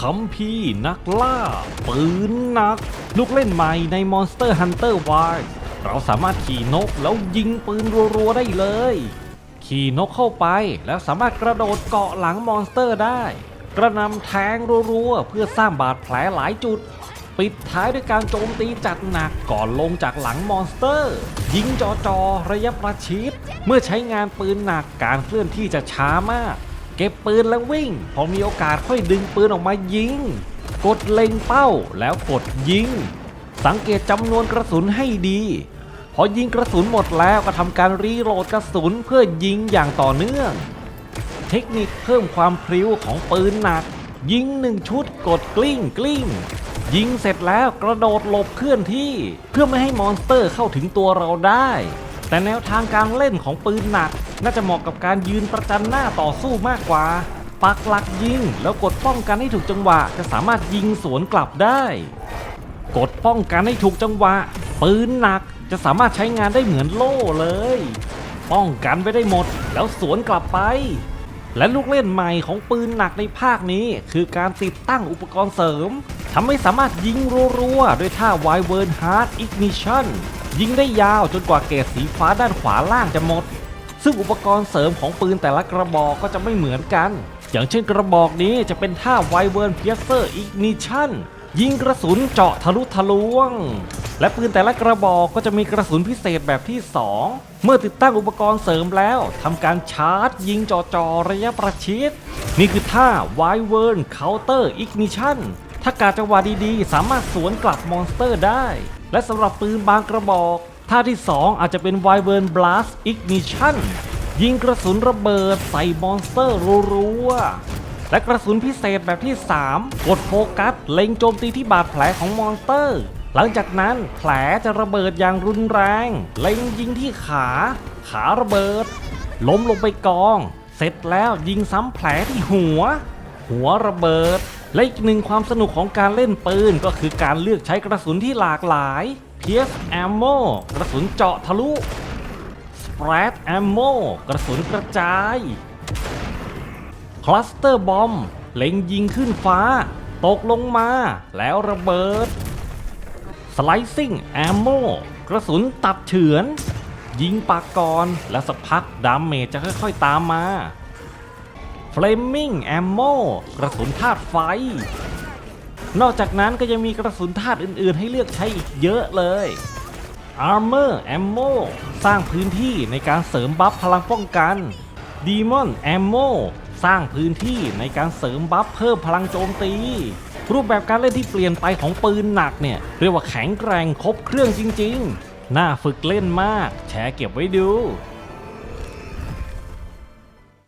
คัมภีนักล่า ปืนหนัก ลูกเล่นใหม่ใน Monster Hunter Wild เราสามารถขี่นกแล้วยิงปืนรัวๆได้เลย ขี่นกเข้าไปแล้วสามารถกระโดดเกาะหลังมอนสเตอร์ได้ กระนำแทงรัวๆ เพื่อสร้างบาดแผลหลายจุด ปิดท้ายด้วยการโจมตีจัดหนักก่อนลงจากหลังมอนสเตอร์ ยิงจอจอๆระยะประชิด เมื่อใช้งานปืนหนักการเคลื่อนที่จะช้ามาก เก็บปืนแล้ววิ่ง พอมีโอกาสค่อยดึงปืนออกมายิง กดเล็งเป้าแล้วกดยิง สังเกตจำนวนกระสุนให้ดี พอยิงกระสุนหมดแล้วก็ทำการรีโหลดกระสุนเพื่อยิงอย่างต่อเนื่อง เทคนิคเพิ่มความพริ้วของปืนหนัก ยิงหนึ่งชุดกดกลิ้งกลิ้งยิงเสร็จแล้วกระโดดหลบเคลื่อนที่ เพื่อไม่ให้มอนสเตอร์เข้าถึงตัวเราได้ แต่แนวทางการเล่นของปืนหนัก น่าจะเหมาะกับการยืนประจันหน้าต่อสู้มากกว่า ปักหลักยิง แล้วกดป้องกันให้ถูกจังหวะ จะสามารถยิงสวนกลับได้ กดป้องกันให้ถูกจังหวะ ปืนหนักจะสามารถใช้งานได้เหมือนโล่เลย ป้องกันไปได้หมด แล้วสวนกลับไป และลูกเล่นใหม่ของปืนหนักในภาคนี้ คือการติดตั้งอุปกรณ์เสริมทำให้สามารถยิงรัวๆด้วยท่า w i v e r n Hard Ignition ยิงได้ยาวจนกว่าเกรดสีฟ้าด้านขวาล่างจะหมด ซึ่งอุปกรณ์เสริมของปืนแต่ละกระบอกก็จะไม่เหมือนกัน อย่างเช่นกระบอกนี้จะเป็นท่า w i v e r n Piercer Ignition ยิงกระสุนเจาะทะลุทะลวง และปืนแต่ละกระบอกก็จะมีกระสุนพิเศษแบบที่ 2 เมื่อติดตั้งอุปกรณ์เสริมแล้วทำการชาร์จ ยิงจอจอระยะประชิด นี่คือท่า w i v e r n Counter Ignition ถ้ากาจังหวะดีๆ สามารถสวนกลับมอนสเตอร์ได้ และสำหรับปืนบางกระบอก ท่าที่ 2 อาจจะเป็น w i v e r n Blast Ignition ยิงกระสุนระเบิดใส่มอนสเตอร์รัวๆและกระสุนพิเศษแบบที่ 3 กดโฟกัส เล็งโจมตีที่บาดแผลของมอนสเตอร์ หลังจากนั้นแผลจะระเบิดอย่างรุนแรง เล็งยิงที่ขา ขาระเบิด ล้มลงไปกอง เสร็จแล้วยิงซ้ำแผลที่หัว หัวระเบิด และอีกหนึ่งความสนุกของการเล่นปืนก็คือการเลือกใช้กระสุนที่หลากหลาย PS Ammo กระสุนเจาะทะลุ Sprat Ammo กระสุนกระจายคลัสเตอร์บอมเล็งยิงขึ้นฟ้า ตกลงมา แล้วระเบิด Slicing Ammo กระสุนตัดเฉือน ยิงปากกรและสักพักดามเมจจะค่อยๆตามมา Flaming Ammo กระสุนธาตุไฟ นอกจากนั้นก็ยังมีกระสุนธาตุอื่นๆ ให้เลือกใช้อีกเยอะเลย Armor Ammo สร้างพื้นที่ในการเสริมบัฟพลังป้องกัน Demon Ammo สร้างพื้นที่ในการเสริมบัฟเพิ่มพลังโจมตี รูปแบบการเล่นที่เปลี่ยนไปของปืนหนักเนี่ย เรียกว่าแข็งแกร่งครบเครื่องจริงๆ น่าฝึกเล่นมาก แชร์เก็บไว้ดู